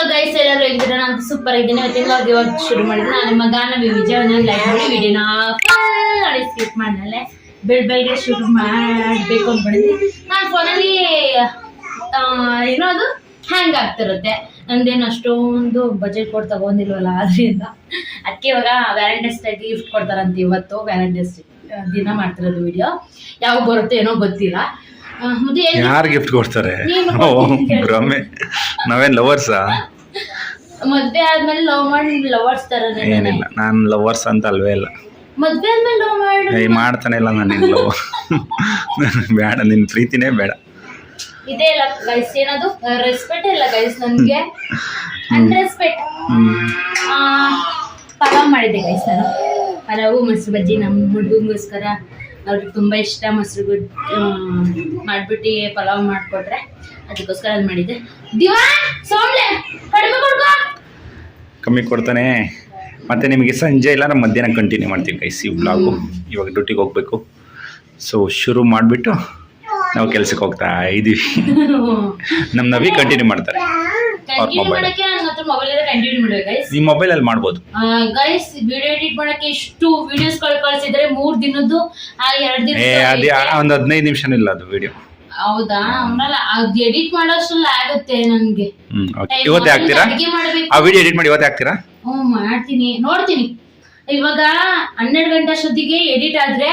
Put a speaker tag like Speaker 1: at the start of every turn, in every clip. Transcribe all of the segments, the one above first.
Speaker 1: Hello guys ಎಲ್ಲರೂ ಹೇಗಿದ್ದೀರಾ? ನಾನು ಸೂಪರ್ ಇದ್ದೀನಿ. vlog ಇವಾಗ ಶುರು ಮಾಡಿದ್ರೆ ನಾನು ನಿಮ್ಮ ಗಾನ ವಿಜಯವನ್ನು ಲೈಕ್ ಮಾಡಿ ವಿಡಿಯೋನ ಫುಲ್ ಸ್ಕಿಪ್ ಮಾಡಿದ್ಮೇಲೆ ಬೆಳ್ ಬೆಳಗ್ಗೆ ಶುರು ಮಾಡಬೇಕು ಅಂದ್ಬಿಡಿದ್ವಿ ನಾನು ಫೋನಲ್ಲಿ ಏನೋ ಅದು ಹ್ಯಾಂಗ್ ಆಗ್ತಿರುತ್ತೆ. ನಂದೇನು ಅಷ್ಟೊಂದು ಬಜೆಟ್ ಕೊಟ್ಟು ತಗೊಂಡಿಲ್ವಲ್ಲ ಆದ್ರಿಂದ ಅದಕ್ಕೆ ಇವಾಗ ವ್ಯಾಲೆಂಟೈನ್ಸ್ ಡೇ ಗಿಫ್ಟ್ ಕೊಡ್ತಾರಂತ ಇವತ್ತು. ವ್ಯಾಲೆಂಟೈನ್ಸ್ ದಿನ ಮಾಡ್ತಿರೋದು ವಿಡಿಯೋ ಯಾವಾಗ ಬರುತ್ತೆ ಏನೋ ಗೊತ್ತಿಲ್ಲ. ಮತ್ತೆ
Speaker 2: ಯಾರು ಗಿಫ್ಟ್ ಕೊಡ್ತಾರೆ? ಭ್ರಮೆ ನಾವೇನ್ ಲವರ್ಸಾ
Speaker 1: ಮದ್ವೆ ಆದ್ಮೇಲೆ ಲವ್ ಮಾಡಿ ಲವರ್ಸ್ ತರನೇ
Speaker 2: ಏನಿಲ್ಲ ನಾನು ಲವರ್ಸ್ ಅಂತ ಅಲ್ವೇ ಇಲ್ಲ.
Speaker 1: ಮದ್ವೆ ಆದ್ಮೇಲೆ ಲವ್ ಮಾಡಿ
Speaker 2: ಮಾಡ್ತಾನೆ ಇಲ್ಲ ನಾನು ನಿನ್ ಲವ್ ಬೇಡ ನಿನ್ ಪ್ರೀತಿನೇ ಬೇಡ.
Speaker 1: ಇದೇ ಇಲ್ಲ ಗೈಸ್ ಏನದು? ರೆಸ್ಪೆಕ್ಟ್ ಇಲ್ಲ ಗೈಸ್ ನನ್ಗೆ. ಅನ್ರೆಸ್ಪೆಕ್ಟ್ ಪಲಾವ್ ಮಾಡಿದ್ದೆ ಗೈಸ್ ನಾನು. ಪಲಾವು ಮೊಸರು ಬಜ್ಜಿ ನಮ್ಮ ಹುಡುಗಂಗೋಸ್ಕರ ಅವ್ರಿಗೆ ತುಂಬ ಇಷ್ಟ ಮೊಸರು ಗುಡ್ ಮಾಡ್ಬಿಟ್ಟು ಪಲಾವ್ ಮಾಡಿಕೊಟ್ರೆ ಅದಕ್ಕೋಸ್ಕರ ಅದು ಮಾಡಿದ್ದೆ. ದಿವಾ ಸೋಮ್ಲೆ ಕಡಿಮೆ ಕೊಡ್ಕೋ.
Speaker 2: ಕಮ್ಮಿ ಕೊಡ್ತಾನೆ. ಮತ್ತೆ ನಿಮಗೆ ಸಂಜೆ ಇಲ್ಲ ನಮ್ಮ ಮಧ್ಯಾಹ್ನ ಕಂಟಿನ್ಯೂ ಮಾಡ್ತೀವಿ ಗೈಸ್ ಈ ಬ್ಲಾಗು ಇವಾಗ ಡ್ಯೂಟಿಗೆ ಹೋಗ್ಬೇಕು. ಸೊ ಶುರು ಮಾಡಿಬಿಟ್ಟು ನಾವು ಕೆಲ್ಸಕ್ಕೆ ಹೋಗ್ತಾ ಇದ್ದೀವಿ ನಮ್ಮ ನವಿ ಕಂಟಿನ್ಯೂ ಮಾಡ್ತಾರೆ.
Speaker 1: ಕಂಟಿನ್ಯೂ ಮೊಬೈಲ್ ಹತ್ರ ಮೊಬೈಲ್
Speaker 2: ನಿಮ್ಮ ಮೊಬೈಲಲ್ಲಿ ಮಾಡ್ಬೋದು.
Speaker 1: ಗೈಸ್ ವಿಡಿಯೋ ಎಡಿಟ್ ಮಾಡಕ್ಕೆ ಎಷ್ಟು ವಿಡಿಯೋಸ್ಗಳು ಕಳ್ಸಿದ್ರೆ ಮೂರ್ ದಿನದ್ದು ಆ ಎರಡ್ ದಿನ
Speaker 2: ಏ ಅದೇ ಒಂದು ಹದಿನೈದು ನಿಮಿಷ ಇಲ್ಲ ಅದು ವಿಡಿಯೋ
Speaker 1: ಹೌದಾ? ಆಮೇಲೆ ಅದ್ ಎಡಿಟ್ ಮಾಡೋಷ್ಟ್ರಲ್ಲಿ ಆಗುತ್ತೆ ನನ್ಗೆ.
Speaker 2: ಹ್ಞೂ ಓಕೆ ಇವತ್ತೇ ಹಾಕ್ತೀರಾ?
Speaker 1: ಅಡಿಗೆ ಮಾಡ್ಬೇಕು.
Speaker 2: ಆ ವಿಡಿಯೋ ಎಡಿಟ್ ಮಾಡಿ ಇವತ್ತೇ ಹಾಕ್ತೀರಾ?
Speaker 1: ಹ್ಞೂ ಮಾಡ್ತೀನಿ. ನೋಡ್ತೀನಿ. ಇವಾಗ ಹನ್ನೆರಡು ಗಂಟೆ ಅಷ್ಟೊತ್ತಿಗೆ ಎಡಿಟ್ ಆದ್ರೆ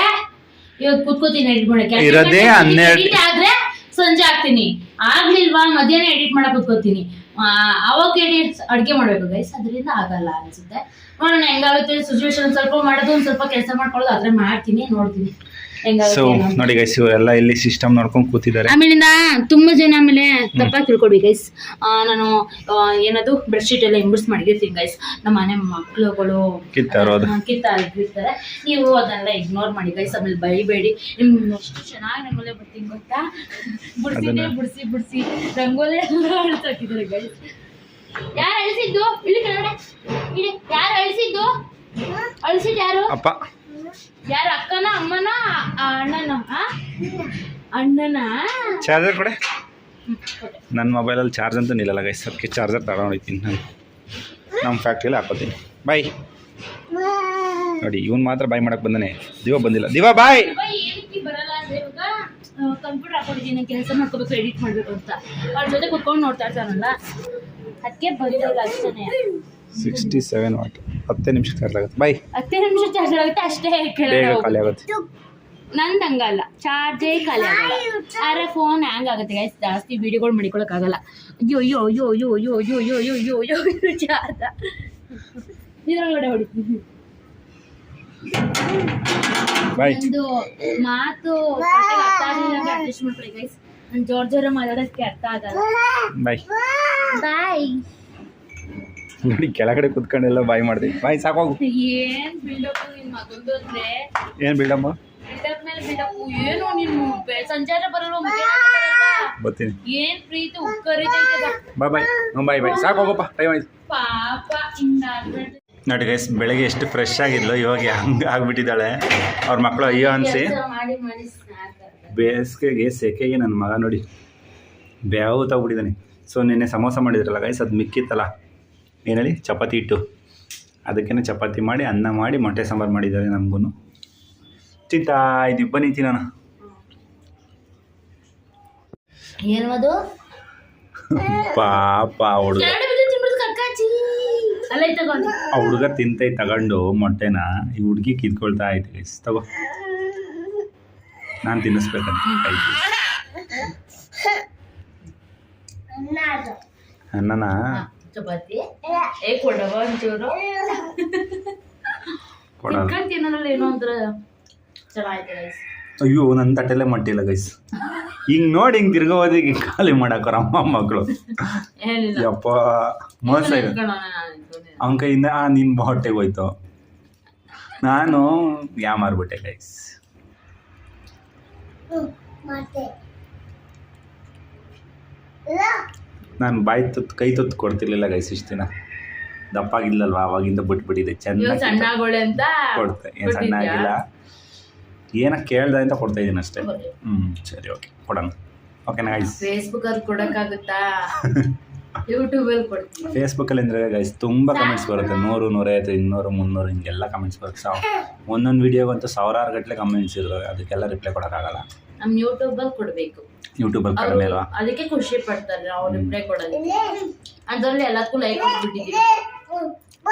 Speaker 1: ಇವಾಗ ಕೂತ್ಕೋತೀನಿ ಎಡಿಟ್ ಮಾಡಕ್ಕೆ.
Speaker 2: ಇರೋದೇ ಹನ್ನೆರಡು-
Speaker 1: ಎಡಿಟ್ ಆದ್ರೆ ಸಂಜೆ ಆಗ್ತೀನಿ ಆಗ್ಲಿಲ್ವಾ ಮಧ್ಯಾಹ್ನ ಎಡಿಟ್ ಮಾಡಕ್ ಕೂತ್ಕೋತೀನಿ. ಆ, ಅವಾಗ ಮಾಡಬೇಕು ಅಡ್ಗೆ ಮಾಡ್ಬೇಕು ಗೈಸ್ ಅದರಿಂದ ಆಗಲ್ಲ ಅನ್ಸುತ್ತೆ. ನೋಡೋಣ ಹೆಂಗಾಗುತ್ತೆ ಸಿಚುವೇಶನ್ ಸ್ವಲ್ಪ ಮಾಡೋದು ಒಂದು ಸ್ವಲ್ಪ ಕೆಲಸ ಮಾಡ್ಕೊಳ್ಳೋದು ಅದ್ರ ಮಾಡ್ತೀನಿ ನೋಡ್ತೀನಿ.
Speaker 2: ಸೊ. ನೋಡಿ ಗೈಸ್ ಇವರೆಲ್ಲ ಇಲ್ಲಿ ಸಿಸ್ಟಮ್ ನೋಡ್ಕೊಂಡು ಕೂತಿದ್ದಾರೆ.
Speaker 1: ಆಮೇಲಿಂದ ತುಂಬಾ ಜನ ಆಮೇಲೆ ತಪ್ಪಾಗಿ ತಿಳ್ಕೊಡ್ಬೇಕು ಗೈಸ್ ನಾನು ಏನದು ಬೆಡ್ಶೀಟ್ ಎಲ್ಲ ಇಂಬಿಡ್ಸ್ ಮಾಡಿರ್ತೀನಿ ಗೈಸ್ ನಮ್ಮ ಮನೆ ಮಕ್ಕಳುಗಳು
Speaker 2: ಕಿತ್ತಾರೋದು.
Speaker 1: ಕಿತ್ತಾರೆ ಇರ್ತಾರೆ ನೀವು ಅದನ್ನೆಲ್ಲ ಇಗ್ನೋರ್ ಮಾಡಿ ಗೈಸ್ ಆಮೇಲೆ ಬೈಬೇಡಿ ನಿಮ್ಗೆ ಎಷ್ಟು ಚೆನ್ನಾಗಿ ರಂಗೋಲೆ ಬರ್ತೀನಿ ಗೊತ್ತಾ? ಬಿಡ್ಸಿನೇ
Speaker 2: ಬಿಡ್ಸಿ
Speaker 1: ಬಿಡಿಸಿ ಬಿಡಿಸಿ. ರಂಗೋಲಿ ಎಲ್ಲ ಗೈಸ್ ಯಾರು ಅಳಿಸಿದ್ದು? ಇಲ್ಲಿ ಕೆಳಗಡೆ. ಇಲ್ಲಿ ಯಾರು ಅಳಿಸಿದ್ದು? ಅಳಿಸಿದ್ದು ಯಾರು?
Speaker 2: ಅಪ್ಪ.
Speaker 1: ಯಾರು ಅಕ್ಕನ ಅಮ್ಮನ ಅಣ್ಣನ? ಅಣ್ಣನ?
Speaker 2: ಚಾರ್ಜರ್ ಕೊಡೆ. ನನ್ನ ಮೊಬೈಲಲ್ಲಿ ಚಾರ್ಜ್ ಅಂತೂ ನಿಲ್ಲಲ್ಲ ಗೈಸ್ ಅದಕ್ಕೆ ಚಾರ್ಜರ್ ತಗೊಂಡಿದ್ದೀನಿ ನಾನು. ನಮ್ಮ ಫ್ಯಾಕ್ಟ್ರಿಯಲ್ಲಿ ಹಾಕೋತೀನಿ. ಬಾಯ್ ನೋಡಿ ಇವನು ಮಾತ್ರ ಬಾಯ್ ಮಾಡಕ್ಕೆ ಬಂದಾನೆ. ದಿವ ಬಂದಿಲ್ಲ. ದಿವಾ ಬಾಯ್
Speaker 1: ಬರಲ್ಲ ಅಂದ್ರೆ ಇವಾಗ ಕಂಪ್ಯೂಟರ್ ಹಾಕೊಂಡಿದ್ದೀನಿ ಕೆಲಸ ಮಾಡ್ಕೋಬೇಕು ಎಡಿಟ್ ಮಾಡ್ಬೇಕು ಅಂತ. ಅವ್ರ ಜೊತೆ ಕುತ್ಕೊಂಡು ನೋಡ್ತಾ ಇರ್ತಾನಲ್ಲ. ಅದಕ್ಕೆ ಬಂದಿಲ್ಲ ಅಷ್ಟೇ
Speaker 2: ಸಿಕ್ಸ್ಟಿ ಸೆವೆನ್ ವಾಟ್ ಹತ್ತೇ ನಿಮಿಷ ಚಾರ್ಜ್ ಆಗುತ್ತೆ ಬೈ
Speaker 1: ಹತ್ತೇ ನಿಮಿಷ ಚಾರ್ಜ್ ಆಗುತ್ತೆ ಅಷ್ಟೇ
Speaker 2: ಬೇಗ. ಖಾಲಿ ಆಗುತ್ತೆ
Speaker 1: ನಂದು ಹಂಗಲ್ಲ ಚಾರ್ಜೇ ಖಾಲಿ ಆಗಲ್ಲ ಆದ್ರೆ ಫೋನ್ ಹ್ಯಾಂಗ್ ಆಗುತ್ತೆ ಗೈಸ್ ಜಾಸ್ತಿ ವಿಡಿಯೋಗಳು ಮಾಡಿಕೊಳಕ್ಕಾಗಲ್ಲ ಅಯ್ಯೋ ಅಯ್ಯೋ ಅಯ್ಯೋ ಅಯ್ಯೋ ಅಯ್ಯೋ ಅಯ್ಯೋ ಅಯ್ಯೋ ಅಯ್ಯೋ ಅಯ್ಯೋ ಚಾರ್ಜ್ ಚಾರ್ಜ ಇದ್ರೊಳಗಡೆ ಹೊಡಿ ಒಂದು ಮಾತು ಅರ್ಥ ಆಗಲಿಲ್ಲ ಅಂದ್ರೆ ಅಡ್ಜಸ್ಟ್ ಮಾಡ್ಕೊಳ್ಳಿ ಗೈಸ್ ನಾನು ಜೋರ್ ಜೋರ ಮಾತಾಡೋದಕ್ಕೆ ಅರ್ಥ ಆಗಲ್ಲ
Speaker 2: ಬಾಯ್
Speaker 1: ಬಾಯ್
Speaker 2: ನೋಡಿ ಕೆಳಗಡೆ ಕುತ್ಕೊಂಡೆಲ್ಲ ಬಾಯ್ ಮಾಡಿದೆ. ಬಾಯ್ ಸಾಕೋಗು
Speaker 1: ಏನ್ ಬಿಲ್ಡಪ್ ನಿನ್ ಮಗಂದು ಅಂದ್ರೆ?
Speaker 2: ಏನು
Speaker 1: ಬಿಲ್ಡಪ್ ಮೇಲೆ ಬಿಲ್ಡಪ್ ಏನು ನೀನು?
Speaker 2: ಬರ್ತೀನಿ.
Speaker 1: ಏನ್ ಪ್ರೀತಿ.
Speaker 2: ಬಾಯ್ ಬಾಯ್ ಹ್ಞೂ ಬಾಯ್ ಬಾಯ್ ಸಾಕೋಗಪ್ಪ ಟೈಮ್ ಆಯ್ತು
Speaker 1: ಪಾಪ ಇನ್ನ
Speaker 2: ನೋಡಿ ಗೈಸ್ ಬೆಳಗ್ಗೆ ಎಷ್ಟು ಫ್ರೆಶ್ ಆಗಿದ್ಲು ಇವಾಗ ಹಂಗೆ ಆಗ್ಬಿಟ್ಟಿದ್ದಾಳೆ. ಅವ್ರ ಮಕ್ಕಳು ಅಯ್ಯೋ ಅನಿಸಿ. ಬೇಸಿಗೆಗೆ ಸೆಕೆಗೆ ನನ್ನ ಮಗ ನೋಡಿ ಬ್ಯಾವು ತಗೊಬಿಟ್ಟಿದ್ದಾನೆ. ಸೊ ನಿನ್ನೆ ಸಮೋಸ ಮಾಡಿದ್ರಲ್ಲ ಗೈಸ್ ಅದು ಮಿಕ್ಕಿತ್ತಲ್ಲ. ಏನು ಹೇಳಿ ಚಪಾತಿ ಇಟ್ಟು ಅದಕ್ಕೇ ಚಪಾತಿ ಮಾಡಿ ಅನ್ನ ಮಾಡಿ ಮೊಟ್ಟೆ ಸಾಂಬಾರು ಮಾಡಿದ್ದಾರೆ ನಮಗೂ ತಿಂತಾ ಇದು ಬನ್ನಿ ತಿನ್ನೋಣ.
Speaker 1: ಏನು ಅದು
Speaker 2: ಪಾಪ ಹುಡುಗ. ಆ ಹುಡುಗ ತಿಂತೈ ತಗೊಂಡು ಮೊಟ್ಟೆನ ಈ ಹುಡುಗಿ ಕಿತ್ಕೊಳ್ತಾ ಐತೆ ಗೈಸ್ ತಗೋ. ನಾನು ತಿನ್ನಿಸ್ಬೇಕಂತ ಅನ್ನನ?
Speaker 1: ಚಪಾತಿ ಏ ಕೊಡವ ಒಂಚೂರು ತಿನ್ಕೊಂಡ್ ತಿನ್ನೋದ್ರಲ್ಲಿ ಏನೋ ಒಂಥರ ಚೆನ್ನಾಗೈತೆ ಗೈಸ್
Speaker 2: ಅಯ್ಯೋ ನನ್ನ ತಟ್ಟೆಲೆ ಮಟ್ಟಿಲ್ಲ ಗೈಸ್ ಹಿಂಗ್ ನೋಡಿ ಹಿಂಗ್ ತಿರ್ಗೋದಿ ಹಿಂಗೆ ಖಾಲಿ ಮಾಡಾಕೋರ ಅಮ್ಮ ಮಕ್ಕಳು ಯಪ್ಪ ಮೋಸ ಅವನ ಕೈಯಿಂದ ಆ ನಿನ್ನ ಹೊಟ್ಟೆಗೆ ಹೋಯ್ತು. ನಾನು ಯಾ ಮಾರ್ಬಿಟ್ಟೆ ಗೈಸ್ ನಾನು ಬಾಯಿ ತುತ್ತು ಕೈ ತುತ್ತು ಕೊಡ್ತಿರ್ಲಿಲ್ಲ ಗೈಸ್ ಇಷ್ಟು ದಿನ. ದಪ್ಪಾಗಿಲ್ಲಲ್ವಾ ಅವಾಗಿಂದ ಬಿಟ್ಬಿಟ್ಟಿದೆ. ಚೆನ್ನಾಗಿ
Speaker 1: ಅಂತ
Speaker 2: ಕೊಡ್ತೆ. ಏನು ಸಣ್ಣ ಆಗಿಲ್ಲ ಏನಕ್ಕೆ ಕೇಳ್ದೆ ಅಂತ ಕೊಡ್ತಾ ಇದ್ದೀನಿ ಅಷ್ಟೇ. ಹ್ಞೂ ಸರಿ ಓಕೆ ಕೊಡೋಣ. ಓಕೆನಾ ಗೈಸ್
Speaker 1: ಫೇಸ್ಬುಕ್ ಅಲ್ಲಿ ಕೊಡಕ್ಕಾಗುತ್ತಾ? ಯೂಟ್ಯೂಬಲ್ಲಿ ಕೊಡ್ತೀನಿ.
Speaker 2: ಫೇಸ್ಬುಕ್ಕಲ್ಲಿ ಅಂದರೆ ಗೈಸ್ ತುಂಬ ಕಮೆಂಟ್ಸ್ ಬರುತ್ತೆ. ನೂರು ನೂರೈವತ್ತು ಇನ್ನೂರು ಮುನ್ನೂರು ಹಿಂಗೆಲ್ಲ ಕಮೆಂಟ್ಸ್ ಬರುತ್ತೆ. ಸಾವ್ ಒಂದೊಂದು ವೀಡಿಯೋಗಂತೂ ಸಾವಿರಾರು ಗಟ್ಟಲೆ ಕಮೆಂಟ್ಸ್ ಇರ್ತವೆ ಅದಕ್ಕೆಲ್ಲ ರಿಪ್ಲೈ ಕೊಡೋಕ್ಕಾಗಲ್ಲ.
Speaker 1: ನಮ್ಮ ಯೂಟ್ಯೂಬಲ್ಲಿ ಕೊಡಬೇಕು.
Speaker 2: ಯೂಟ್ಯೂಬಲ್ಲಿ
Speaker 1: ಅವರು
Speaker 2: ಕಡಿಮೆ ಅಲ್ವಾ?
Speaker 1: ಅದಕ್ಕೆ ಖುಷಿ ಪಡ್ತಾರೆ ಅವ್ರು ರಿಪ್ಲೈ ಕೊಡೋದಕ್ಕೆ. ಅದರಲ್ಲಿ ಎಲ್ಲದಕ್ಕೂ ಲೈಕ್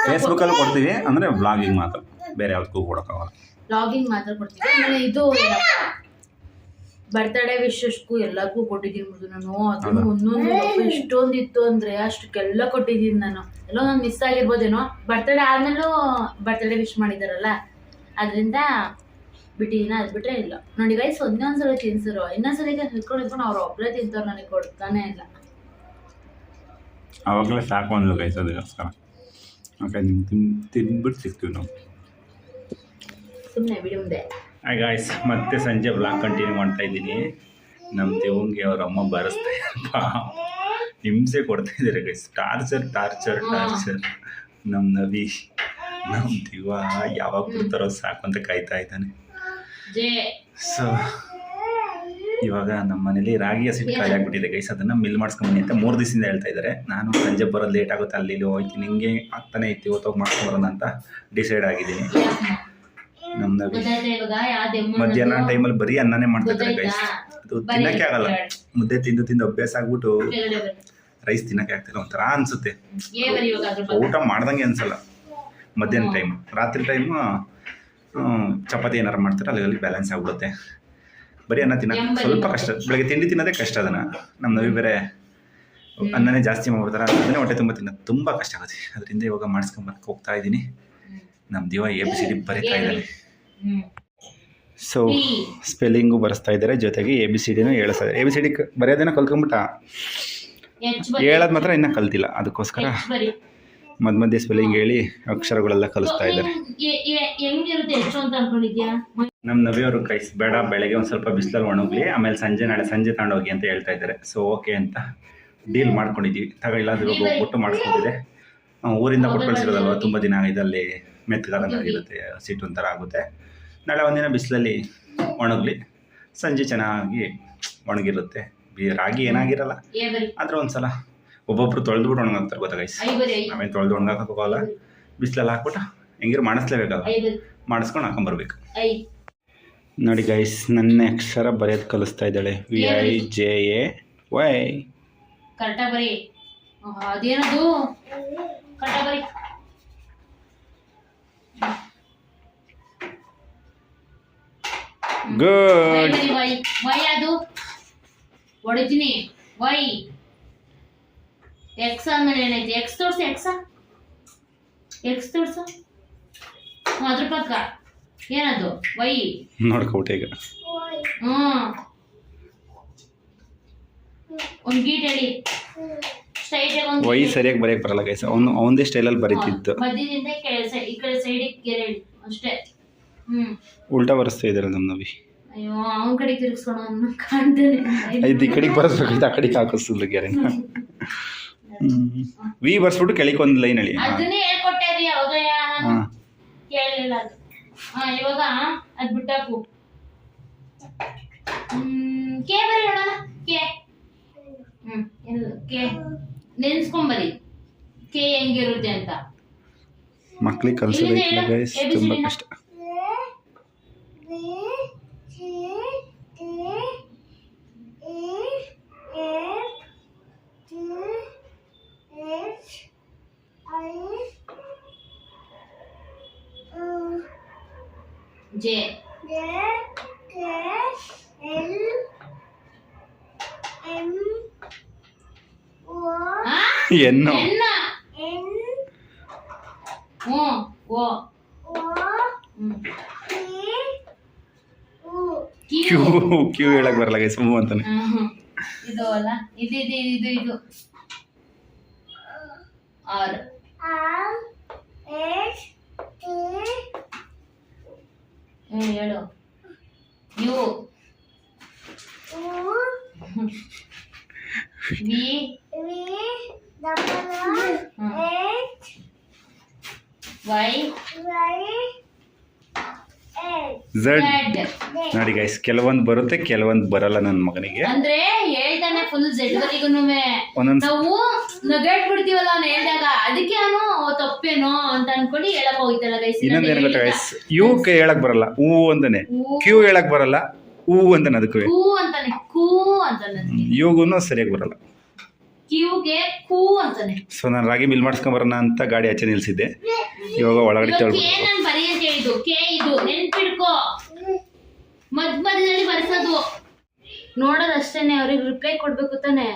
Speaker 1: ಫೇಸ್ಬುಕ್
Speaker 2: ಅಲ್ಲಿ ಕೊಡ್ತೀವಿ ಅಂದ್ರೆ ಬ್ಲಾಗಿಂಗ್ ಮಾತ್ರ. ಬೇರೆ ಯಾವ್ದಕ್ಕೂ ಕೊಡೋಕ್ಕಾಗಲ್ಲ.
Speaker 1: ಬ್ಲಾಗಿಂಗ್ ಮಾತ್ರ ಕೊಡ್ತೀವಿ. ಆಮೇಲೆ ಇದು ಬರ್ತಡೇ ವಿಶಸ್ಗೂ ಎಲ್ಲಕ್ಕೂ ಕೊಟ್ಟಿದ್ದೀನಿ ನಾನು. ಅದನ್ನು ಒಂದೊಂದು ಎಷ್ಟೊಂದು ಇತ್ತು ಅಂದ್ರೆ ಅಷ್ಟಕ್ಕೆಲ್ಲ ಕೊಟ್ಟಿದ್ದೀನಿ ನಾನು. ಎಲ್ಲೋ ನಾನು ಮಿಸ್ ಆಗಿರ್ಬೋದೇನೋ? ಬರ್ತಡೇ ಆದ್ಮೇಲೂ ಬರ್ತಡೇ ವಿಶ್ ಮಾಡಿದಾರಲ್ಲ. ಅದರಿಂದ ಬಿಟ್ಟಿದ್ದೀನಿ ಅದು ಬಿಟ್ರೆ ಇಲ್ಲ. ನೋಡಿ ಗೈಸ್ ಒಂದೊಂದ್ಸಲ ತಿನ್ಸರು. ಇನ್ನೊಂದ್ಸಲ ಹಿಡ್ಕೊಂಡು ಹಿಡ್ಕೊಂಡು ಅವ್ರು ಒಬ್ಬರೇ ತಿಂತಾರೆ ನನಗೆ ಕೊಡ್ತಾನೆ ಇಲ್ಲ.
Speaker 2: ಅವಾಗಲೇ ಸಾಕು ಅಂದ್ಲು ಗೈಸ್ ಅದಕ್ಕೋಸ್ಕರ ಓಕೆ ನಿಮ್ಗೆ ತಿನ್ ತಿನ್ಬಿಟ್ಟು ಸಿಗ್ತೀವಿ ನಾವು.
Speaker 1: ಸುಮ್ಮನೆ ಬಿಡಿ ಮುಂದೆ.
Speaker 2: ಹಾಯ್ ಗಾಯ್ಸ್ ಮತ್ತೆ ಸಂಜೆ ಬ್ಲಾಗ್ ಕಂಟಿನ್ಯೂ ಮಾಡ್ತಾ ಇದ್ದೀನಿ. ನಮ್ಮ ದೇವಂಗೆ ಅವ್ರ ಅಮ್ಮ ಬರೆಸ್ತಾ ಇರಪ್ಪ ಹಿಂಸೆ ಕೊಡ್ತಾ ಇದ್ದಾರೆ ಗೈಸ್ ಟಾರ್ಚರ್ ಟಾರ್ಚರ್ ಟಾರ್ಚರ್ ನಮ್ಮ ನವಿ ನಮ್ಮ ದಿವ ಯಾವಾಗ ಬಿಡ್ತಾರೋ ಸಾಕು ಅಂತ ಕಾಯ್ತಾ ಇದ್ದಾನೆ. ಸೊ ಇವಾಗ ನಮ್ಮ ಮನೇಲಿ ರಾಗಿ ಹಸಿಟ್ಟು ಖಾಲಿ ಆಗಿಬಿಟ್ಟಿದೆ ಗೈಸ್ ಅದನ್ನು ಮಿಲ್ ಮಾಡಿಸ್ಕೊಂಬನ್ನಿ ಅಂತ ಮೂರು ದಿವಸದಿಂದ ಹೇಳ್ತಾ ಇದ್ದಾರೆ ನಾನು ಸಂಜೆ ಬರೋದು ಲೇಟ್ ಆಗುತ್ತೆ ಅಲ್ಲಿ ಇಲ್ಲಿ ನಿಂಗೆ ಹಿಂಗೆ ಆಗ್ತಾನೆ ಇತ್ತು ಇವತ್ತು ಹೋಗಿ ಮಾಡ್ಕೊಂಬರೋಣ ಅಂತ ಡಿಸೈಡ್ ಆಗಿದ್ದೀನಿ.
Speaker 1: ನಮ್ದು
Speaker 2: ಮಧ್ಯಾಹ್ನ ಟೈಮಲ್ಲಿ ಬರೀ ಅನ್ನನೇ
Speaker 1: ಗೊತ್ತಾಯ್ತಾ?
Speaker 2: ಗೈಸ್ ಅದು ತಿನ್ನಕ್ಕೆ ಆಗಲ್ಲ. ಮುದ್ದೆ ತಿಂದು ತಿಂದು ಅಭ್ಯಾಸ ಆಗ್ಬಿಟ್ಟು ರೈಸ್ ತಿನ್ನಕ್ಕೆ ಆಗ್ತಿಲ್ಲ ಒಂಥರ ಅನ್ಸುತ್ತೆ. ಊಟ ಮಾಡ್ದಂಗೆ ಅನ್ಸಲ್ಲ. ಮಧ್ಯಾಹ್ನ ಟೈಮ್ ರಾತ್ರಿ ಟೈಮ್ ಚಪಾತಿ ಏನಾರು ಮಾಡ್ತಾರೆ ಅಲ್ಲಿ ಬ್ಯಾಲೆನ್ಸ್ ಆಗ್ಬಿಡುತ್ತೆ. ಬರೀ ಅನ್ನ
Speaker 1: ತಿನ್ನ
Speaker 2: ಸ್ವಲ್ಪ ಕಷ್ಟ. ಬೆಳಗ್ಗೆ ತಿಂಡಿ ತಿನ್ನೋದೇ ಕಷ್ಟ ಅದನ್ನ. ನಮ್ಮ ನವಿ ಬೇರೆ ಅನ್ನನೇ ಜಾಸ್ತಿ ಮಾಡ್ಬಿಡ್ತಾರೆ. ಅದನ್ನೇ ಹೊಟ್ಟೆ ತುಂಬ ತಿನ್ನೋದು ತುಂಬ ಕಷ್ಟ ಆಗುತ್ತೆ. ಅದರಿಂದ ಇವಾಗ ಮಾಡಿಸ್ಕೊಂಬರಕ್ಕೆ ಹೋಗ್ತಾ ಇದ್ದೀನಿ. ನಮ್ಮ ದಿವ ಎ ಬಿ ಸಿ ಡಿ ಬರೀತಾ ಇದ್ದಾನೆ. ಸೊ. ಸ್ಪೆಲ್ಲಿಂಗು ಬರೆಸ್ತಾ ಇದ್ದಾರೆ. ಜೊತೆಗೆ ಎ ಬಿ ಸಿ ಡಿನೂ ಹೇಳಿಸ್ತಾ ಇದ್ದಾರೆ. ಎ ಬಿ ಸಿ ಡಿ ಬರೆಯೋದೇನೋ ಕಲ್ತ್ಕೊಂಬಿಟ್ಟ ಹೇಳೋದು ಮಾತ್ರ ಇನ್ನೂ ಕಲ್ತಿಲ್ಲ. ಅದಕ್ಕೋಸ್ಕರ ಮಧ್ಯ ಮಧ್ಯೆ ಸ್ಪೆಲ್ಲಿಂಗ್ ಹೇಳಿ ಅಕ್ಷರಗಳೆಲ್ಲ ಕಲಿಸ್ತಾ ಇದ್ದಾರೆ. ನಮ್ಮ ನವಿಯವರು ಕೈಸ್ ಬೇಡ ಬೆಳಗ್ಗೆ ಒಂದು ಸ್ವಲ್ಪ ಬಿಸಿಲಲ್ಲಿ ಒಣಗ್ಲಿ ಆಮೇಲೆ ಸಂಜೆ ನಾಳೆ ಸಂಜೆ ತಗೊಂಡೋಗಿ ಅಂತ ಹೇಳ್ತಾ ಇದ್ದಾರೆ. ಸೊ ಓಕೆ ಅಂತ ಡೀಲ್ ಮಾಡ್ಕೊಂಡಿದ್ದೀವಿ. ತಗೊಳ್ಳ ಅದು ಇವಾಗ ಹೋಗ್ಬಿಟ್ಟು ಮಾಡಿಸ್ಕೊಂಡಿದೆ. ಊರಿಂದ ಕೊಟ್ಟು ಕಳಿಸಿರೋದಲ್ವ ತುಂಬ ದಿನ ಆಗಿದೆ ಅಲ್ಲಿ ಸೀಟ್ ಸಿಟ್ಟು ಒಂಥರ ಆಗುತ್ತೆ. ನಾಳೆ ಒಂದಿನ ಬಿಸಿಲಲ್ಲಿ ಒಣಗಲಿ ಸಂಜೆ ಚೆನ್ನಾಗಿ ಒಣಗಿರುತ್ತೆ. ರಾಗಿ ಏನಾಗಿರಲ್ಲ.
Speaker 1: ಏ ಒಂದು
Speaker 2: ಆದ್ರೆ ಒಂದ್ಸಲ ಒಬ್ಬೊಬ್ರು ತೊಳೆದ್ಬಿಟ್ಟು ಒಣಗಂತಾರೆ ಗೊತ್ತಾ ಗೈಸ್
Speaker 1: ಆಮೇಲೆ
Speaker 2: ನಾವೇನು ತೊಳೆದು ಒಣಗಾಕಕ್ಕೆ ಹೋಗಲ್ಲ. ಬಿಸಿಲಲ್ಲಿ ಹಾಕ್ಬಿಟ್ಟ ಹೆಂಗಿರು ಮಾಡಿಸ್ಲೇಬೇಕಲ್ಲ. ಮಾಡಿಸ್ಕೊಂಡು ಹಾಕೊಂಬರ್ಬೇಕು ನೋಡಿ ಗೈಸ್ ನನ್ನ ಅಕ್ಷರ ಬರೆಯೋದು ಕಲಿಸ್ತಾ ಇದ್ದಾಳೆ. V I J A Y
Speaker 1: ಕರೆಕ್ಟಾಗಿ ಬರಿ. ಅದೇನದು? ಕರೆಕ್ಟಾಗಿ ಬರಿ.
Speaker 2: ಗುಡ್
Speaker 1: ವೈ ವೈ ಅದು ಹೊಡಿತೀನಿ ವೈ ಎಕ್ಸ್ ಆದ್ಮೇಲೆ ಏನೈತಿ ಎಕ್ಸ್ ತೋರ್ಸಿ ಎಕ್ಸ ಎಕ್ಸ್ ತೋರ್ಸು. ಅದ್ರ ಪಕ್ಕ ಏನದು? ವೈ
Speaker 2: ನೋಡ್ಕೊಟ್ಟೆ ಈಗ
Speaker 1: ಹ್ಮ್. ಒಂದ್ ಗೀಟ್ ಹೇಳಿ.
Speaker 2: ವೈ ಸರಿಯಾಗಿ ಬರೆಯಕ್ಕೆ ಬರಲ್ಲ ಗೈಸ್ ಅವನು ಅವನದೇ ಸ್ಟೈಲಲ್ಲಿ ಬರೀತಿತ್ತು
Speaker 1: ಮಧ್ಯದಿಂದ ಈ ಕಡೆ ಸೈ- ಈ ಕಡೆ ಸೈಡಿಗೆ ಗೆರೆ ಹೇಳಿ. ಅಷ್ಟೇ. ಹ್ಮ್.
Speaker 2: ಉಲ್ಟಾ ಬರೆಸ್ತಾ ಇದ್ದಾರೆ ನಮ್ಮ ನವಿ.
Speaker 1: ಅಯ್ಯೋ ಅವನ ಕಡೆ ತಿರ್ಗಿಸ್ಕೊಳ ಅನ್ನೋ ಕಾಣ್ತೇನೆ
Speaker 2: ಇದು. ಈ ಕಡೆಗೆ ಬರೆಸ್ಬೇಕು ಆ ಕಡೆಗೆ ಹಾಕಿಸ್ತಿಲ್ಲ ಗ್ಯಾರೇನ ವಿ ಬರ್ಸ್ಬಿಟ್ಟು ಕೆಳಗೆ ಒಂದು ಲೈನ್ ಹೇಳಿ.
Speaker 1: ಅದನ್ನೇ ಹೇಳ್ಕೊಟ್ಟೆ ರೀ ಹೌದಯ್ಯ ನಾನು
Speaker 2: ಹಾಂ.
Speaker 1: ಕೇಳಲಿಲ್ಲ ಅದು. ಹಾ ಇವಾಗ ಅದ್ ಬಿಟ್ಟಾಕು. ಹ್ಮ್ ಕೆ ಬರಿ ನೋಡೋಣ ಕೆ. ಕೆ. ನೆನ್ಸ್ಕೊಂಬರಿ. ಕೆ ಹೆಂಗಿರುತ್ತೆ ಅಂತ.
Speaker 2: ಮಕ್ಳಿಗೆ ಕಲಿಸೋದೈತಿಲ್ಲ ಗೈಸ್ ತುಂಬ ಕಷ್ಟ. ಎನ್ನು. ಕ್ಯೂ ಕ್ಯೂ ಹೇಳಕ್ ಬರಲ್ಲ ಗೈಸ್ ಹ್ಞೂ ಅಂತಾನೆ.
Speaker 1: ಇದು ಅಲ್ಲ ಇದು ಇದು ಇದು ಇದು. ಆರ್ ಹ್ಮ್ ಹೇಳು ಯು ವಿ ವೈ
Speaker 2: ಝಡ್ ನೋಡಿ ಗೈಸ್ ಕೆಲವೊಂದು ಬರುತ್ತೆ ಕೆಲವೊಂದು ಬರಲ್ಲ ನನ್ನ ಮಗನಿಗೆ.
Speaker 1: ಅಂದ್ರೆ ಹೇಳ್ತಾನೆ ಫುಲ್ ಝೆಡ್ ವರೆಗೂ
Speaker 2: ಒಂದೊಂದು
Speaker 1: ನಾವು ನಗಟ್ ಬಿಡ್ತೀವಲ್ಲ ಅವ್ನು ಹೇಳ್ದಾಗ ಅದಕ್ಕೆ ಅವನು ತಪ್ಪೇನೋ ಅಂತ ಅನ್ಕೊಂಡು ಹೇಳಕ್ ಹೋಗಿತ್ತಲ್ಲ ಗೈಸ್
Speaker 2: ಇನ್ನೊಂದು ಏನು ಗೊತ್ತಾ ಗೈಸ್ ಯು ಕೆ ಹೇಳಕ್ ಬರಲ್ಲ ಹೂ ಅಂತಾನೆ. ಕ್ಯೂ ಹೇಳಕ್ ಬರಲ್ಲ ಹೂ ಅಂತಾನೆ ಅದಕ್ಕೆ.
Speaker 1: ಹೂ ಅಂತಾನೆ ಕೂ ಅಂತಾನೆ
Speaker 2: ಯುಗೂನು ಸರಿಯಾಗಿ ಬರಲ್ಲ.
Speaker 1: ಕಿವ್ಗೆ ಕೂ ಅಂತಾನೆ.
Speaker 2: ಸೊ ನಾನು ರಾಗಿ ಮಿಲ್ ಮಾಡಿಸ್ಕೊಂಬರೋಣ ಅಂತ ಗಾಡಿ ಆಚೆ ನಿಲ್ಸಿದ್ದೆ. ಇವಾಗ ಒಳಗಡೆ ತಳ್ಬಿಟ್ಟು
Speaker 1: ಕೆ ನಾನು ಬರೀ ಅಂತ ಹೇಳಿದ್ದು. ಕೆ ಇದು. ನೆನ್ಪಿಡ್ಕೋ. ಮಧ್ಯ ಮಧ್ಯದಲ್ಲಿ ಬರ್ಸೋದು. ನೋಡೋದಷ್ಟೇನೆ ಅವ್ರಿಗೆ ರಿಪ್ಲೈ ಕೊಡ್ಬೇಕು ತಾನೆ.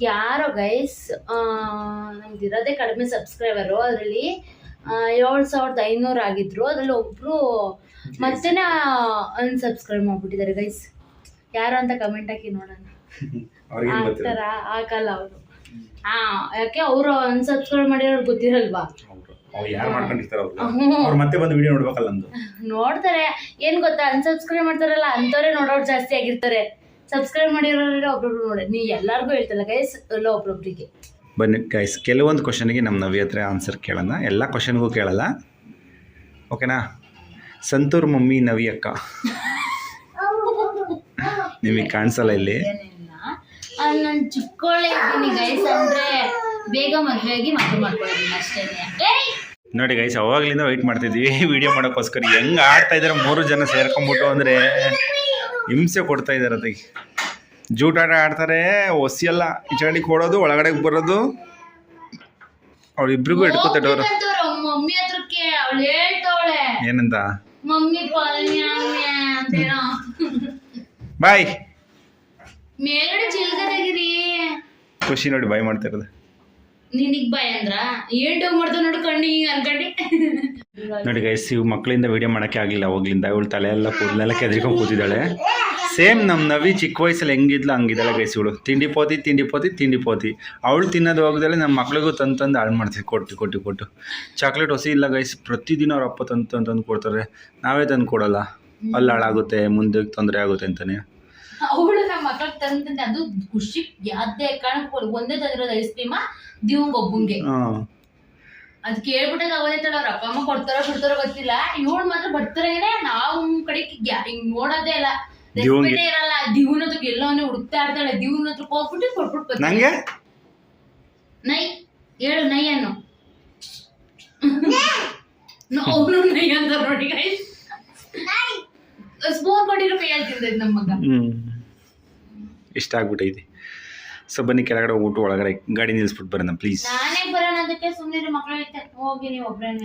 Speaker 1: ಯಾರೋ ಗೈಸ್ ನಮ್ದು ಇರೋದೇ ಕಡಿಮೆ ಸಬ್ಸ್ಕ್ರೈಬರು ಅದರಲ್ಲಿ ಏಳು ಸಾವಿರದ ಐನೂರು ಆಗಿದ್ರು. ಅದರಲ್ಲಿ ಒಬ್ರು ಮತ್ತೆನೇ ಅನ್ಸಬ್ಸ್ಕ್ರೈಬ್ ಮಾಡ್ಬಿಟ್ಟಿದ್ದಾರೆ ಗೈಸ್ ಯಾರು ಅಂತ ಕಮೆಂಟ್ ಹಾಕಿ ನೋಡೋಣ. ಆಗ್ತಾರ ಆಗಲ್ಲ ಅವರು. ಹಾ ಯಾಕೆ ಅವರು ಅನ್ಸಬ್ಸ್ಕ್ರೈಬ್ ಮಾಡಿರೋರು ಗೊತ್ತಿರಲ್ವಾ?
Speaker 2: ಅವ್ರು ಯಾರು ಮಾಡ್ಕೊಂಡಿರ್ತಾರೆ ಅವ್ರು. ಮತ್ತೆ ಬಂದು ವಿಡಿಯೋ ನೋಡ್ಬೇಕಲ್ಲ ಅಂದು
Speaker 1: ನೋಡ್ತಾರೆ. ಏನ್ ಗೊತ್ತಾ ಅನ್ಸಬ್ಸ್ಕ್ರೈಬ್ ಮಾಡ್ತಾರಲ್ಲ ಅಂತವ್ರೆ ನೋಡೋರು ಜಾಸ್ತಿ ಆಗಿರ್ತಾರೆ. ಸಬ್ಸ್ಕ್ರೈಬ್ ಮಾಡಿರೋರೆಲ್ಲ ಒಬ್ರೊಬ್ರು ನೋಡಿ. ನೀ ಎಲ್ಲಾರ್ಗು ಹೇಳ್ತಲ್ಲ ಗೈಸ್ ಎಲ್ಲ ಒಬ್ರೊಬ್ರಿಗೆ.
Speaker 2: ಬನ್ನಿ ಗೈಸ್ ಕೆಲವೊಂದು ಕ್ವಶನ್ಗೆ ನಮ್ಮ ನವಿ ಹತ್ರ ಆನ್ಸರ್ ಕೇಳೋಣ. ಎಲ್ಲ ಕ್ವಶನ್ಗೂ ಕೇಳಲ್ಲ. ಓಕೆನಾ ಸಂತೂರ್ ಮಮ್ಮಿ ನವಿ ಅಕ್ಕ ನಿಮಗೆ ಕಾಣಿಸಲ್ಲ ಇಲ್ಲಿ?
Speaker 1: ನಾನು ಚಿಕ್ಕೋಳೆ ಇದ್ದೀನಿ ಗೈಸ್ ಅಂದ್ರೆ ಬೇಗ ಮದ್ವೆ ಆಗಿ ಮಕ್ಕಳು ಮಾಡ್ಕೊಂಡಿದ್ದೀನಿ ಅಷ್ಟೇನೆ
Speaker 2: ನೋಡಿ ಗೈಸ್ ಅವಾಗಲಿಂದ ವೆಯ್ಟ್ ಮಾಡ್ತಿದ್ವಿ. ವಿಡಿಯೋ ಮಾಡೋಕ್ಕೋಸ್ಕರ ಹೆಂಗೆ ಆಡ್ತಾ ಇದ್ದಾರೆ ಮೂರು ಜನ ಸೇರ್ಕೊಂಬಿಟ್ಟು ಅಂದ್ರೆ ಹಿಂಸೆ ಕೊಡ್ತಾ ಇದ್ದಾರೆ ಅದಕ್ಕೆ. ಜೂಟಾಟ ಆಡ್ತಾರೆ ಒಸಿಯಲ್ಲ ಈಚೆ ಕೊಡೋದು ಒಳಗಡೆ ಬರೋದು. ಅವ್ರಿಬ್ರಿಗೂ ಇಟ್ಕೋತಾರೆ ಅವರು.
Speaker 1: ಮಮ್ಮಿ ಹತ್ರಕ್ಕೆ ಅವಳು ಹೇಳ್ತಾವಳೆ.
Speaker 2: ಏನಂತ?
Speaker 1: Mummy
Speaker 2: bye.
Speaker 1: ಮೇಲ್ಗಡೆ
Speaker 2: ಖುಷಿ ನೋಡಿ ಬಾಯ್ ಮಾಡ್ತಾ ಇರೋದು.
Speaker 1: ನಿನಗ್ ಬಾಯ್ ಅಂದ್ರ? ಏನ್ ಮಾಡ್ತಾವ ನೋಡು ಕಣ್ಣಿ ಹಿಂಗ ಅನ್ಕಂಡಿ.
Speaker 2: ನೋಡಿ ಗೈಸ್ ಇವ್ ಮಕ್ಕಳಿಂದ ವಿಡಿಯೋ ಮಾಡಕ್ಕೆ ಆಗಲಿಲ್ಲ ಹೋಗ್ಲಿಂದ ಇವಳು ತಲೆ ಎಲ್ಲ ಕೂದಲೆಲ್ಲ ಕೆದ್ರಿಕೊಂಡು ಕೂತಿದ್ದಾಳೆ. ಸೇಮ್ ನಮ್ಮ ನವಿ ಚಿಕ್ಕ ವಯಸ್ಸಲ್ಲಿ ಹೆಂಗಿದ್ಲು ಹಂಗಿದ್ದಾಳೆ ಗೈಸ್ ಇವಳು. ತಿಂಡಿ ಪೋತಿ ತಿಂಡಿ ಪೋತಿ ತಿಂಡಿ ಪೋತಿ. ಅವಳು ತಿನ್ನೋದು ಹೋಗ್ದಲ್ಲೇ ನಮ್ಮ ಮಕ್ಳಿಗೂ ತಂದು ತಂದು ಹಾಳು ಮಾಡ್ತೀವಿ ಕೊಟ್ಟು ಕೊಟ್ಟು ಕೊಟ್ಟು. ಚಾಕ್ಲೇಟ್ ಹೊಸಿ ಇಲ್ಲ ಗೈಸ್ ಪ್ರತಿದಿನ ಅವ್ರ ಅಪ್ಪ ತಂದು ತಂದು ತಂದು ಕೊಡ್ತಾರೆ. ನಾವೇ ತಂದು ಕೊಡಲ್ಲ. ಅಲ್ಲಿ ಹಾಳಾಗುತ್ತೆ ಮುಂದೆ ತೊಂದರೆ ಆಗುತ್ತೆ ಅಂತಾನೆ.
Speaker 1: ಅವಳು ನಮ್ಮ ಮಕ್ಕಳ ತಂದಂತೆ ಅದು ಖುಷಿ. ಯಾವ್ದೇ ಕಾರಣಕ್ಕೂ ಒಂದೇ ತಂದಿರೋದು ಐಸ್ ಕ್ರೀಮ ದಿವಂಗ್ ಒಬ್ಬಂಗೆ
Speaker 2: ಹಾಂ.
Speaker 1: ಅದ್ ಕೇಳ್ಬಿಟ್ಟೆ ತಗೋದೈತಲ್ಲ ಅವ್ರ ಅಪ್ಪ ಅಮ್ಮ ಕೊಡ್ತಾರೋ ಬಿಡ್ತಾರೋ ಗೊತ್ತಿಲ್ಲ. ಇವಳು ಮಾತ್ರ ಬರ್ತಾರೇನೆ. ನಾವು ಕಡೆ ಹಿಂಗ್ ನೋಡೋದೇ ಇಲ್ಲ. ರೆಸ್ಪೆಕ್ಟೇ ಇರಲ್ಲ. ದಿವನ ಹತ್ರ ಎಲ್ಲವನ್ನ ಹುಡುಕ್ತಾ ಇರ್ತಾಳೆ. ದಿವನ ಹತ್ರ ಹೋಗ್ಬಿಟ್ಟು ಕೊಟ್ಬಿಟ್ಟು ಬರ್ತಾಳೆ. ನೈ ಹೇಳು ನೈ ಅನ್ನು ಅವನು ನೈ ಅಂತ ನೋಡಿ ಸ್ಪೂನ್ ಕೊಟ್ಟಿರೋ ಕೈ ಹೇಳ್ತಿದ್ದೈತೆ ನಮ್ಮ ಮಗ
Speaker 2: ಇಷ್ಟ ಆಗ್ಬಿಟ್ಟೈತಿ. ಸೊ ಬನ್ನಿ ಕೆಳಗಡೆ ಹೋಗ್ಬಿಟ್ಟು ಒಳಗಡೆ ಗಾಡಿ ನಿಲ್ಲಿಸ್ಬಿಟ್ಟು ಬರೋಣ ಪ್ಲೀಸ್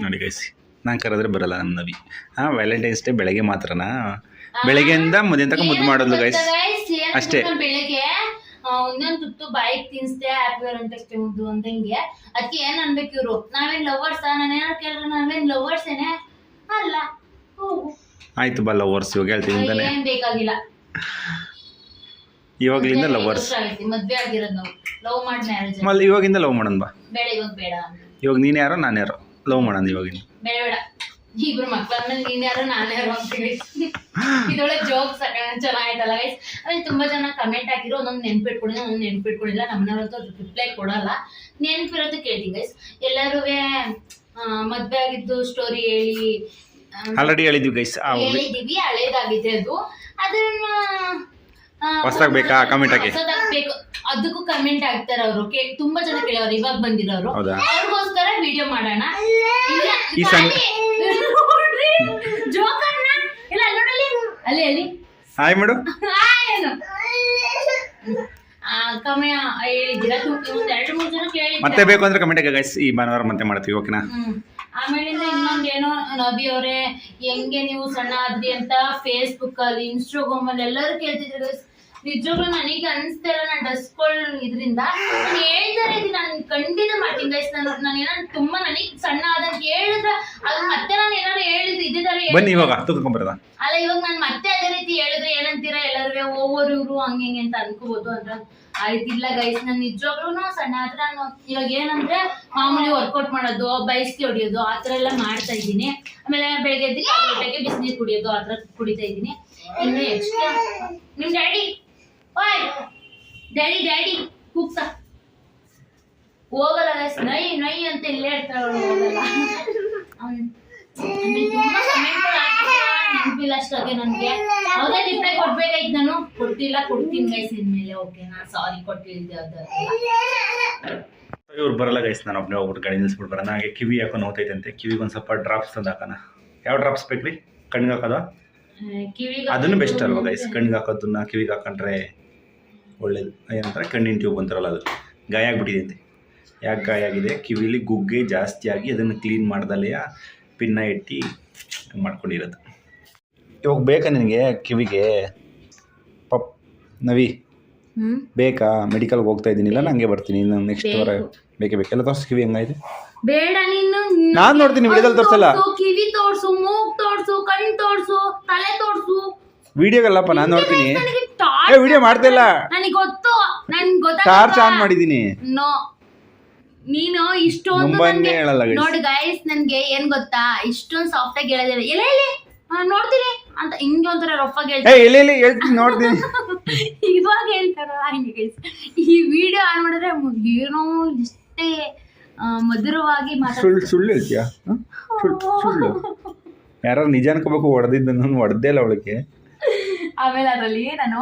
Speaker 2: ನೋಡಿ ಗೈಸಿ ನಾನು ಕರೆದ್ರೆ ಬರಲ್ಲ ನಮ್ಮ ನವಿ. ಹಾಂ ವ್ಯಾಲೆಂಟೈನ್ಸ್ ಡೇ ಬೆಳಗ್ಗೆ ಮಾತ್ರನಾ? ಬೆಳಗ್ಗೆಯಿಂದ ಮಧ್ಯಾಹ್ನ ತನಕ ಮುದ್ದು ಮಾಡೋದು ಗೈಸ್ ಅಷ್ಟೇ.
Speaker 1: ಅಷ್ಟೇ ಬೆಳಗ್ಗೆ. ಇನ್ನೊಂದು ತುತ್ತು ಬಾಯಿಗೆ ತಿನ್ಸ್ದೆ ಹ್ಯಾಪಿ ವ್ಯಾಲೆಂಟೈನ್ಸ್ ಡೇ ಮುದ್ದು ಅಂದಂಗೆ. ಅದಕ್ಕೆ ಏನ್ ಅನ್ಬೇಕು ಇವ್ರು? ನಾವೇನ್ ಲವರ್ಸ್ ನಾನು ಏನಾರು ಕೇಳಿದ್ರೆ ನಾವೇನ್ ಲವರ್ಸ್ ಏನೇ? ಅಲ್ಲ
Speaker 2: ಆಯ್ತು ಬಾ ಲವರ್ಸ್ ಇವಾಗ ಹೇಳ್ತೀನಿ
Speaker 1: ಏನ್ ಬೇಕಾಗಿಲ್ಲ.
Speaker 2: ಇವಾಗಲಿಂದ ಲವರ್ಸ್
Speaker 1: ಮದ್ವೆ ಆಗಿರೋದು ನಾವು. ಲವ್ ಮಾಡಿ ಮ್ಯಾರೇಜ್
Speaker 2: ಮಲ್ಲಿ ಇವಾಗಿಂದ ಲವ್ ಮಾಡೋಣ ಬಾ.
Speaker 1: ಬೇಡ ಇವಾಗ ಬೇಡ.
Speaker 2: ಇವಾಗ ನೀನು ಯಾರೋ ನಾನು ಯಾರೋ. ಲವ್ ಮಾಡೋಣ ಇವಾಗಿಂದ.
Speaker 1: ಬೇಡ ಬೇಡ. ಇಬ್ರು ಮಕ್ಕಳನ್ನ ನೀನ್ ಯಾರು ನಾನು ಯಾರು ಅಂತೀವಿ ಇದೊಳ್ಳೆ ಜೋಕ್ ಸಾಕ ಚೆನ್ನಾಯ್ತಲ್ಲ ಗೈಸ್ ಅಂದ್ರೆ ತುಂಬಾ ಜನ ಕಮೆಂಟ್ ಹಾಕಿರೋ ಒಂದೊಂದು ನೆನ್ಪಿಟ್ಕೊಂಡಿಲ್ಲ ಒಂದೊಂದು ನೆನ್ಪಿಟ್ಕೊಂಡಿಲ್ಲ ನಮ್ಮನವ್ರ ರಿಪ್ಲೈ ಕೊಡಲ್ಲ. ನೆನ್ಪಿರೋದು ಕೇಳ್ತೀನಿ ಗೈಸ್ ಎಲ್ಲರೂ ಮದ್ವೆ ಆಗಿದ್ದು ಸ್ಟೋರಿ ಹೇಳಿ
Speaker 2: ಆಲ್ರೆಡಿ ಹೇಳಿದ್ವಿ ಗೈಸ್
Speaker 1: ಹೇಳಿದೀವಿ ಹಳೇದಾಗಿದೆ ಅದು. ಅದನ್ನ
Speaker 2: ಹೊಸ್ದಾಗ್ ಬೇಕಾ? ಕಮೆಂಟ್ ಹಾಕಿ.
Speaker 1: ಬೇಕು. ಅದಕ್ಕೂ ಕಮೆಂಟ್ ಹಾಕ್ತಾರೆ ಅವರು ತುಂಬಾ ಜನ ಕೇಳೋರು ಇವಾಗ ಬಂದಿರೋರು.
Speaker 2: ಹೌದಾ?
Speaker 1: ಅವ್ರಿಗೋಸ್ಕರ ವಿಡಿಯೋ ಮಾಡೋಣ. ಇಲ್ಲ,
Speaker 2: ಈ ಸಣ್ಣ-
Speaker 1: ನೋಡ್ರಿ, ಜೋಕರ್ನ. ಇಲ್ಲ ಅಲ್ಲಿ ನೋಡಲ್ಲಿ ಅಲ್ಲಿ. ಅಲ್ಲಿ
Speaker 2: ಹಾಯ್ ಮಾಡು.
Speaker 1: ಆ, ಏನು ಆ, ಕಮ್ಮಿ ಹೇಳಿದ್ದೀರಾ? ತು- ಒಂದ್ ಎರಡು ಮೂರು ಜನ ಕೇಳಿದ್ದೀರಾ?
Speaker 2: ಮತ್ತೆ ಬೇಕು ಅಂದ್ರೆ ಕಮೆಂಟ್ ಗೈಸ್ ಈ ಭಾನುವಾರ ಮತ್ತೆ ಮಾಡ್ತೀವಿ ಓಕೆನಾ?
Speaker 1: ಆಮೇಲೆ ಆಮೇಲಿಂದ ಇನ್ನೊಂದೇನೋ ನಬಿ ಅವರೇ ಹೆಂಗೆ ನೀವು ಸಣ್ಣ ಆದ್ರಿ ಅಂತ ಫೇಸ್ಬುಕ್ ಅಲ್ಲಿ ಇನ್ಸ್ಟಾಗ್ರಾಮ್ ಅಲ್ಲಿ ಎಲ್ಲರೂ ಕೇಳ್ತಿದ್ರು guys. ನಿಜವಾಗ್ಲೂ ನನಗೆ ಅನ್ಸ್ತಾ ಇಲ್ಲ ನಾನು ಡಸ್ಕೊಳ್ ಇದರಿಂದ ನಾನು ಹೇಳ್ತಾರೆ ಇದು ನಾನು ಖಂಡಿತ ಮಾಡ್ತೀನಿ ಗೈಸ್ ನಾನು ನಾನು ಏನಾದ್ರು ತುಂಬಾ ನನಗೆ ಸಣ್ಣ ಆದಾಗ ಹೇಳಿದ್ರೆ ಅದು ಮತ್ತೆ ನಾನು ಏನಾದ್ರು ಹೇಳಿದ್ರೆ ಇದೇ ತರ
Speaker 2: ಬನ್ನಿ ಇವಾಗ
Speaker 1: ಅಲ್ಲ ಇವಾಗ ನಾನು ಮತ್ತೆ ಅದೇ ರೀತಿ ಹೇಳಿದ್ರೆ ಏನಂತೀರಾ? ಎಲ್ಲರೂ ಓವರ್ ಇವ್ರು ಹಂಗೆ ಹಿಂಗೆ ಅಂತ ಅನ್ಕೋಬಹುದು ಅಂತ ಆಯ್ತಿಲ್ಲ ಗೈಸ್ ನಾನು ನಿಜವಾಗ್ಲೂ ಸಣ್ಣ ಆದ್ರೆ ನಾನು ಇವಾಗ ಏನಂದ್ರೆ ಮಾಮೂಲಿ ವರ್ಕೌಟ್ ಮಾಡೋದು ಬೈಸ್ಗೆ ಹೊಡಿಯೋದು ಆತರ ಥರ ಎಲ್ಲ ಮಾಡ್ತಾ ಇದ್ದೀನಿ. ಆಮೇಲೆ ಬೆಳಗ್ಗೆ ಎದ್ದು ಬಿಸಿನೀರು ಕುಡಿಯೋದು ಆ ಥರ ಕುಡಿತಾ ಇದ್ದೀನಿ. ಇನ್ನು ಎಕ್ಸ್ಟ್ರಾ ನಿಮ್ ಡ್ಯಾಡಿ ಓಯ್, ಡ್ಯಾಡಿ ಡ್ಯಾಡಿ, ಕೂಗ್ಸ. ಹೋಗಲ್ಲ ಗೈಸ್ ನೈ ನೈ ಅಂತ ಇಲ್ಲೇ ಇರ್ತಾಳೆ ಅಷ್ಟೇ ನೆನಪಿಲ್ಲ ಅಷ್ಟಾಗೆ ನನಗೆ. ಅದೇ ರಿಪ್ಲೈ ಕೊಡ್ಬೇಕಾಯ್ತು ನಾನು. ಕೊಡ್ತಿಲ್ಲ, ಕೊಡ್ತೀನಿ ಗೈಸ್ ಇನ್ಮೇಲೆ ಓಕೆ ನಾನು ಸಾರಿ ಕೊಟ್ಟಿದ್ದೆ ಅದೆಲ್ಲ
Speaker 2: ಇವ್ರು ಬರಲ್ಲ ಗೈಸ್ ನಾನು ಒಬ್ಬನೇ ಹೋಗ್ಬಿಟ್ಟು ಗಾಡಿ ನಿಲ್ಸ್ಬಿಟ್ಟು ಬರೋಣ. ಹಾಗೆ ಕಿವಿ ಯಾಕೋ ಅಂತೆ. ಕಿವಿಗೆ ಒಂದು ಸ್ವಲ್ಪ ಡ್ರಾಪ್ಸ್ ತಂದು ಹಾಕೋಣ. ಯಾವ ಡ್ರಾಪ್ಸ್ ಬೇಕ್ರಿ? ಕಣ್ಣಿಗೆ ಹಾಕೋದ
Speaker 1: ಕಿವಿಗೆ
Speaker 2: ಅದನ್ನು ಬೆಸ್ಟ್ ಅಲ್ವಾ ಗೈಸ್ ಕಣ್ಣಿಗೆ ಹಾಕೋದನ್ನ ಕಿವಿಗೆ ಹಾಕೊಂಡ್ರೆ ಒಳ್ಳೇದು. ಏನಂತಾರೆ ಕಣ್ಣಿನ ಟ್ಯೂಬ್ ಅಂತಾರಲ್ಲ ಅದು. ಗಾಯ ಆಗ್ಬಿಟ್ಟಿದೆ ಯಾಕೆ ಗಾಯ ಆಗಿದೆ? ಕಿವಿಲಿ ಗುಗ್ಗೆ ಜಾಸ್ತಿ ಆಗಿ ಅದನ್ನು ಕ್ಲೀನ್ ಮಾಡ್ದಲೆಯ ಪಿನ್ನ ಇಟ್ಟು ಮಾಡ್ಕೊಂಡಿರೋದು. ಇವಾಗ ಬೇಕಾ ನಿನಗೆ ಕಿವಿಗೆ? ಪಪ್ ನವಿ. ಬೇಕಾ? ಮೆಡಿಕಲ್ಗೆ ಹೋಗ್ತಾ ಇದ್ದೀನಿಲ್ಲ ನಂಗೆ ಬರ್ತೀನಿ ನೆಕ್ಸ್ಟ್ ವಾರ
Speaker 1: ಬೇಕು.
Speaker 2: ಬೇಕೇ. ಬೇಕೆಲ್ಲ ತೋರಿಸ್ ಕಿವಿ ಹೆಂಗಾಯ್ತು
Speaker 1: ಬೇಡ ನೀನು.
Speaker 2: ನಾನ್ ನೋಡ್ತೀನಿ, ವಿಡಿಯೋದಲ್ಲಿ ತೋರ್ಸಲ್ಲ.
Speaker 1: ತೋರ್ಸು, ಕಿವಿ ತೋರ್ಸು ಮೂಗ್ ತೋರ್ಸು ಕಣ್ ತೋರ್ಸು ತಲೆ ತೋರ್ಸು.
Speaker 2: ವಿಡಿಯೋಗಲ್ಲಪ್ಪ ನಾನ್ ನೋಡ್ತೀನಿ.
Speaker 1: ನನಗೆ
Speaker 2: ಏ ವಿಡಿಯೋ ಮಾಡ್ತಿಲ್ಲ.
Speaker 1: ನನಗೆ ಗೊತ್ತು. ನನ್
Speaker 2: ಟಾರ್ಚ್ ಆನ್ ಮಾಡಿದಿನಿ.
Speaker 1: ನೋ. ನೀನು ಇಷ್ಟೊಂದು ನನ್ಗೆ-
Speaker 2: ಹೇಳಲ್ಲ guys.
Speaker 1: ನೋಡಿ ಗೈಸ್ ನನ್ಗೆ ಏನ್ ಗೊತ್ತಾ? ಇಷ್ಟೊಂದು ಸಾಫ್ಟ್ ಆಗಿ ಹೇಳಿದ್ರೆ ಎಲ್ಲ ಹೇಳಿ ನೋಡ್ತೀನಿ ಅಂತ ಹಿಂಗೆ ಒಂಥರ ರಫ್ ಆಗಿ
Speaker 2: ಏ
Speaker 1: ಹೇಳ್ತಾರೆ
Speaker 2: ಎಲ್ಲಿ ಹೇಳ್ತೀನಿ ನೋಡ್ತೀನಿ.
Speaker 1: ಇವಾಗ ಹೇಳ್ತಾರ ಹಂಗೆ ಗೈಸ್ ಈ ವಿಡಿಯೋ ಆನ್ ಮಾಡಿದ್ರೆ ಏನೋ ಇಷ್ಟೇ. ಮಧುರವಾಗಿ
Speaker 2: ಸುಳ್ಳು ಸುಳ್ಳು ಹೇಳ್ತೀಯಾ? ಸುಳ್ಳು ಯಾರು ನಿಜ ಅನ್ಕೋಬೇಕು ಹೊಡೆದಿದ್ದು ನಾನು ಹೊಡೆದೇ ಇಲ್ಲ ಅವಳಿಗೆ.
Speaker 1: ಆಮೇಲೆ ಅದರಲ್ಲಿ ನಾನು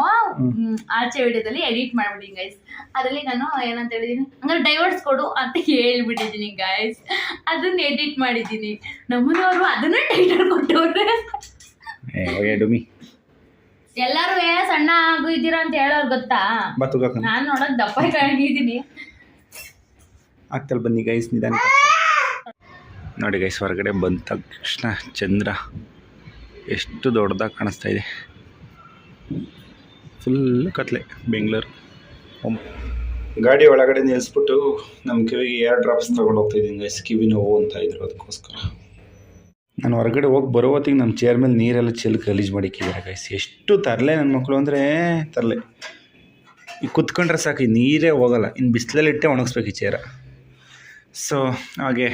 Speaker 1: ಆಚೆ ವಿಡಿಯೋದಲ್ಲಿ ಎಡಿಟ್ ಮಾಡ್ಬಿಟ್ಟಿನಿ ಗೈಸ್ ಅದರಲ್ಲಿ ನಾನು ಏನಂತ ಹೇಳಿದೀನಿ ಹಂಗಾರೆ ಡೈವರ್ಸ್ ಕೊಡು ಅಂತ ಹೇಳ್ಬಿಟ್ಟಿದ್ದೀನಿ ಗೈಸ್ ಅದನ್ನ ಎಡಿಟ್ ಮಾಡಿದ್ದೀನಿ ನಮ್ಮನವರು ಅದನ್ನ ಟೈಟಲ್ ಕೊಟ್ಟವ್ರೆ. ಎಲ್ಲಾರು ಏ ಸಣ್ಣ ಆಗು ಇದ್ದೀರಾ? ಅಂತ ಹೇಳೋರು ಗೊತ್ತಾ? ನಾನು ನೋಡಕ್ ದಪ್ಪ ಕಾಣಿದ್ದೀನಿ
Speaker 2: ಆಗ್ತಲ್ಲ ಬನ್ನಿ ಗೈಸ್ ನಿಧಾನ ನೋಡಿ ಗೈಸ್ ಹೊರಗಡೆ ಬಂದ ತಕ್ಷಣ ಚಂದ್ರ ಎಷ್ಟು ದೊಡ್ಡದಾಗಿ ಕಾಣಿಸ್ತಾ ಇದೆ. ಫುಲ್ ಕತ್ಲೆ, ಬೆಂಗಳೂರು. ಗಾಡಿ ಒಳಗಡೆ ನಿಲ್ಲಿಸ್ಬಿಟ್ಟು ನಮ್ಮ ಕಿವಿಗೆ ಏರ್ ಡ್ರಾಪ್ಸ್ ತೊಗೊಂಡು ಹೋಗ್ತಾ ಇದ್ದೀನಿ ಗೈಸ್ ಕಿವಿ ನೋವು ಅಂತ ಇದ್ರು ಅದಕ್ಕೋಸ್ಕರ. ನಾನು ಹೊರಗಡೆ ಹೋಗಿ ಬರೋ ಹೊತ್ತಿಗೆ ನಮ್ಮ ಚೇರ್ ಮೇಲೆ ನೀರೆಲ್ಲ ಚೆಲ್ಲಿ ಗಲೀಜು ಮಾಡಿಕ್ಕಿದ್ದಾರೆ ಗೈಸ್ ಎಷ್ಟು ತರಲೆ ನನ್ನ ಮಕ್ಕಳು ಅಂದರೆ, ತರಲೆ. ಈ ಕುತ್ಕೊಂಡ್ರೆ ಸಾಕು, ಈ ನೀರೇ ಹೋಗಲ್ಲ. ಇನ್ನು ಬಿಸಿಲಲ್ಲಿ ಇಟ್ಟೆ ಒಣಗಿಸ್ಬೇಕು ಈ ಚೇರ ಸೊ ಹಾಗೆ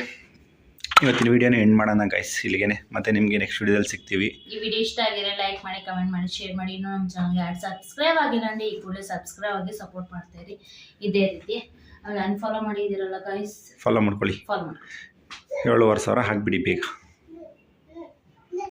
Speaker 2: ಇವತ್ತಿನ ವಿಡಿಯೋನ ಎಂಡ್ ಮಾಡೋಣ ಗೈಸ್ ಇಲ್ಲಿಗೆ ಮತ್ತೆ ನಿಮಗೆ ನೆಕ್ಸ್ಟ್ ವಿಡಿಯೋದಲ್ಲಿ ಸಿಗ್ತೀವಿ.
Speaker 1: ಈ ವಿಡಿಯೋ ಇಷ್ಟ ಆಗಿದ್ರೆ ಲೈಕ್ ಮಾಡಿ ಕಮೆಂಟ್ ಮಾಡಿ ಶೇರ್ ಮಾಡಿ. ಇನ್ನೂ ನಮ್ಮ ಚಾನಲ್ಗೆ ಯಾರು ಸಬ್ಸ್ಕ್ರೈಬ್ ಆಗಿಲ್ಲ ಅಂದರೆ ಈ ಕೂಡಲೇ ಸಬ್ಸ್ಕ್ರೈಬ್ ಆಗಿ ಸಪೋರ್ಟ್ ಮಾಡ್ತಾ ಇರಿ. ಇದೇ ರೀತಿ. ಅನ್ಫಾಲೋ ಮಾಡಿದ್ದೀರಲ್ಲ ಗೈಸ್
Speaker 2: ಫಾಲೋ ಮಾಡ್ಕೊಳ್ಳಿ.
Speaker 1: ಫಾಲೋ ಮಾಡಿ
Speaker 2: ಏಳುವರೆ ಸಾವಿರ ಹಾಕಿಬಿಡಿ ಬೇಗ.